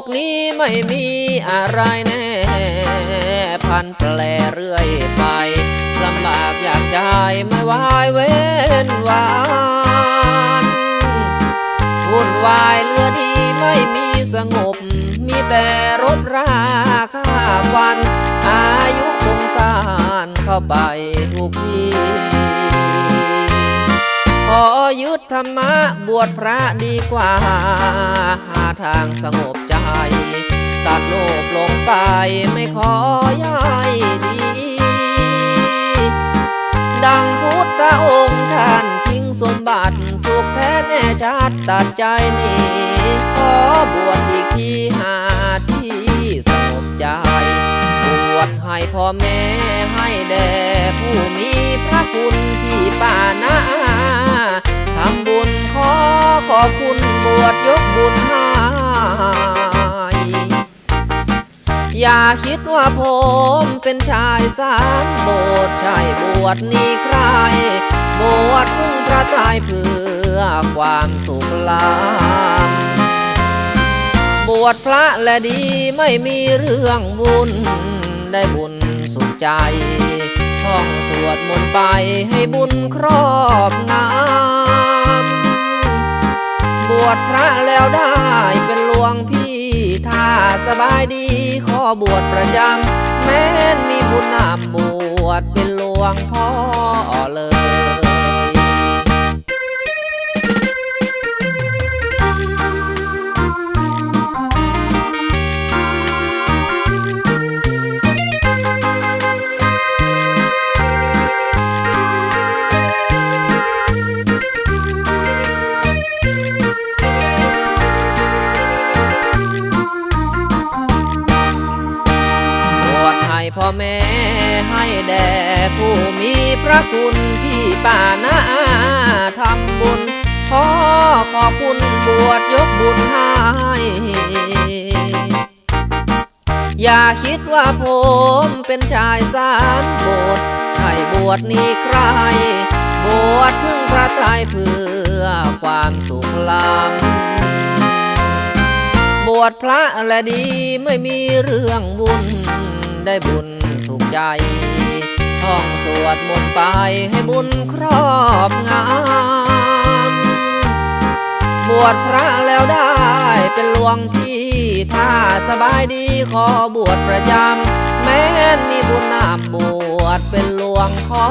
กนี้ไม่มีอะไรแน่ พันแปลเรื่อยไปลำบากอยากใจไม่วายเว้นวานวุ่นวายเลือดีไม่มีสงบ มีแต่รบราค่าวัน อายุสงสารเข้าไปทุกที ยึดธรรมะบวชพระดีกว่า หาทางสงบใจ ตัดโลภลงไปไม่ขอย้ายดี ดังพุทธองค์ท่านทิ้งสมบัติสุขแท้แน่ชัดตัดใจนี่ขอบวชอีกทีหาที่สงบใจ บวชให้พ่อแม่ให้แด่ผู้มีพระคุณพี่ป้านา อย่าคิดว่าผมเป็นชายสามโบสถ์ใช่บวชนี่ใคร บวชพึ่งพระตายเพื่อความสุขลามบวชพระและดีไม่มีเรื่องบุญ ได้บุญสุขใจท่องสวดมนต์ไปให้บุญครอบงำบวชพระแล้วได้ สบายดีขอบวชประจำ แม้นมีบุญนำบวชเป็นหลวงพ่อเลย พ่อแม่ให้แด่ผู้มีพระคุณพี่ป้านาทำบุญขอขอบคุณบวชยกบุญให้ อย่าคิดว่าผมเป็นชายสามโบสถ์ใช่บวชนี่ใคร บวชพึ่งพระไตรเพื่อความสุขลำบวชพระและดีไม่มีเรื่องบุญ ได้บุญสุขใจ ท่องสวดมนต์ไปให้บุญครอบงำบวชพระแล้วได้เป็นหลวงพี่ถ้าสบายดีขอบวชประจำ แม้นมีบุญนามบวชเป็นหลวงพ่อ